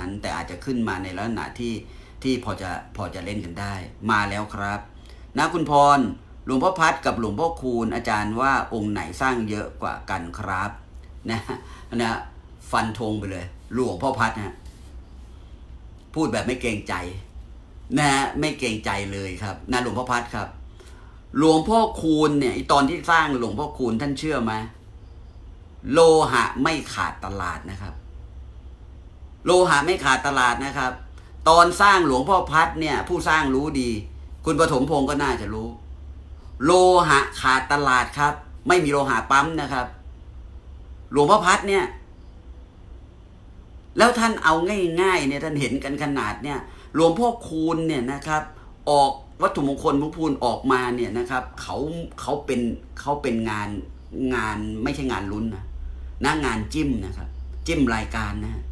นั้นแต่อาจจะขึ้นมาในลักษณะที่ที่พอจะพอจะเล่นกันได้ มาแล้วครับนะคุณพรหลวงพ่อพัดกับหลวงพ่อคูณอาจารย์ว่าองค์ไหนสร้างเยอะกว่ากันครับนะนะฟันธงไปเลย หลวงพ่อพัดนะพูดแบบไม่เกรงใจนะไม่เกรงใจเลยครับนะหลวงพ่อพัดครับ หลวงพ่อคูณเนี่ยตอนที่สร้างหลวงพ่อคูณท่านเชื่อไหมโลหะไม่ขาดตลาดนะครับ โลหะไม่ขาดตลาดนะครับ ตอนสร้างหลวงพ่อพัดเนี่ย ผู้สร้างรู้ดี คุณปฐมพงศ์ก็น่าจะรู้ โลหะขาดตลาดครับ ไม่มีโลหะปั๊มนะครับ หลวงพ่อพัดเนี่ย แล้วท่านเอาง่ายๆเนี่ยท่านเห็นกันขนาดเนี่ย หลวงพ่อคูณเนี่ยนะครับ ออกวัตถุมงคลพุพูนออกมาเนี่ยนะครับเขาเขาเป็นเขาเป็นงานงานไม่ใช่งานลุ้นนะนะงานจิ้มนะครับ จิ้มรายการนะฮะ